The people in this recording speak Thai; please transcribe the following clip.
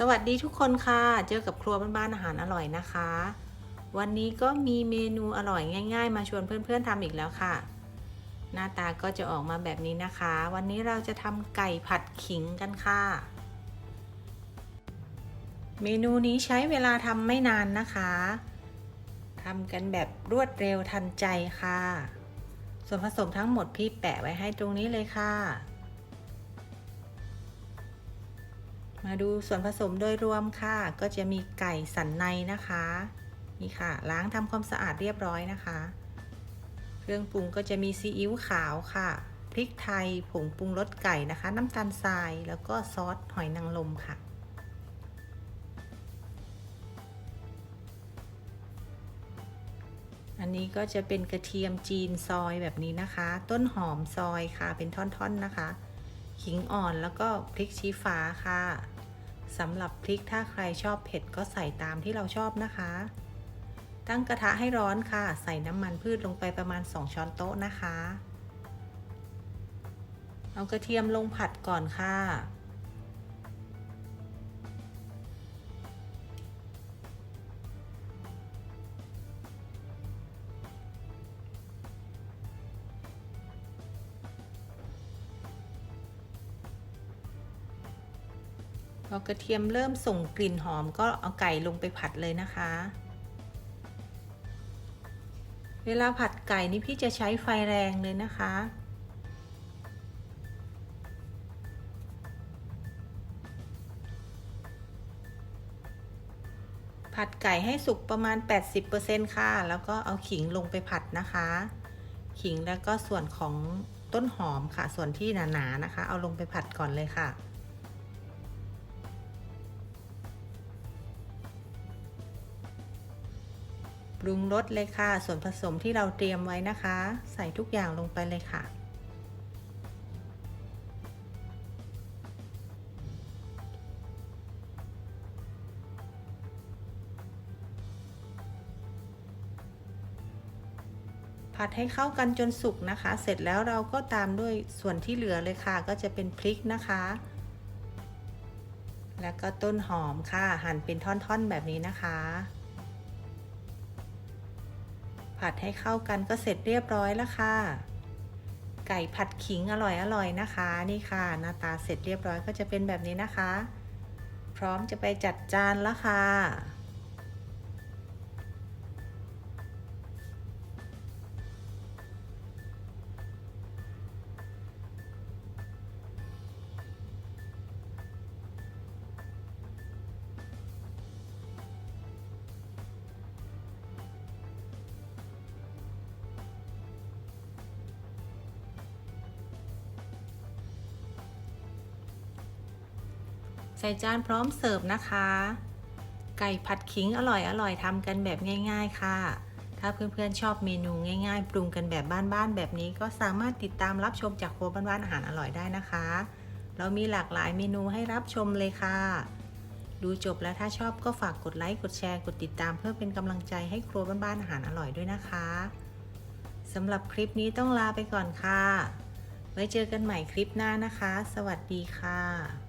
สวัสดีทุกคนค่ะ เจอกับครัวบ้านๆอาหารอร่อยนะคะ วันนี้ก็มีเมนูอร่อยง่าย ๆ มาชวนเพื่อนๆทำอีกแล้วค่ะ หน้าตาก็จะออกมาแบบนี้นะคะ วันนี้เราจะทำไก่ผัดขิงกันค่ะ เมนูนี้ใช้เวลาทำไม่นานนะคะทำกันแบบรวดเร็วทันใจค่ะ ส่วนผสมทั้งหมดพี่แปะไว้ให้ตรงนี้เลยค่ะ มาดูส่วนผสมโดยรวมค่ะ ก็จะมีไก่สันในนะคะ นี่ค่ะ ล้างทำความสะอาดเรียบร้อยนะคะ เครื่องปรุงก็จะมีซีอิ๊วขาวค่ะ พริกไทย ผงปรุงรสไก่นะคะ น้ำตาลทราย แล้วก็ซอสหอยนางรมค่ะอันนี้ก็จะเป็นกระเทียมจีนซอยแบบนี้นะคะ ต้นหอมซอยค่ะเป็นท่อนๆนะคะ ขิงอ่อนแล้วก็พริกชี้ฟ้าค่ะสำหรับพริกถ้าใครชอบเผ็ดก็ใส่ตามที่เราชอบนะคะ ตั้งกระทะให้ร้อนค่ะ ใส่น้ำมันพืชลงไปประมาณ 2 ช้อนโต๊ะนะคะ เอากระเทียมลงผัดก่อนค่ะ พอกระเทียมเริ่มส่งกลิ่นหอมก็เอาไก่ลงไปผัดเลยนะคะ เวลาผัดไก่นี่พี่จะใช้ไฟแรงเลยนะคะ ผัดไก่ให้สุกประมาณ 80%ค่ะ แล้วก็เอาขิงลงไปผัดนะคะ ขิงแล้วก็ส่วนของต้นหอมค่ะ ส่วนที่หนาๆนะคะ เอาลงไปผัดก่อนเลยค่ะ ปรุงรสเลยค่ะ ส่วนผสมที่เราเตรียมไว้นะคะ ใส่ทุกอย่างลงไปเลยค่ะ ผัดให้เข้ากันจนสุกนะคะ เสร็จแล้วเราก็ตามด้วยส่วนที่เหลือเลยค่ะ ก็จะเป็นพริกนะคะ แล้วก็ต้นหอมค่ะ หั่นเป็นท่อนๆแบบนี้นะคะ ผัดให้เข้ากันก็เสร็จเรียบร้อยแล้วค่ะ ไก่ผัดขิงอร่อยอร่อยนะคะ นี่ค่ะ หน้าตาเสร็จเรียบร้อยก็จะเป็นแบบนี้นะคะ พร้อมจะไปจัดจานแล้วค่ะ ใส่จานพร้อมเสิร์ฟนะคะ ไก่ผัดขิงอร่อยอร่อยทำกันแบบง่าย ๆ ค่ะ ถ้าเพื่อนๆชอบเมนูง่ายๆ ปรุงกันแบบบ้านๆแบบนี้ก็สามารถติดตามรับชมจากครัวบ้านๆอาหารอร่อยได้นะคะ เรามีหลากหลายเมนูให้รับชมเลยค่ะ ดูจบแล้วถ้าชอบก็ฝากกดไลค์กดแชร์กดติดตามเพื่อเป็นกำลังใจให้ครัวบ้านๆอาหารอร่อยด้วยนะคะสำหรับคลิปนี้ต้องลาไปก่อนค่ะ ไว้เจอกันใหม่คลิปหน้านะคะ สวัสดีค่ะ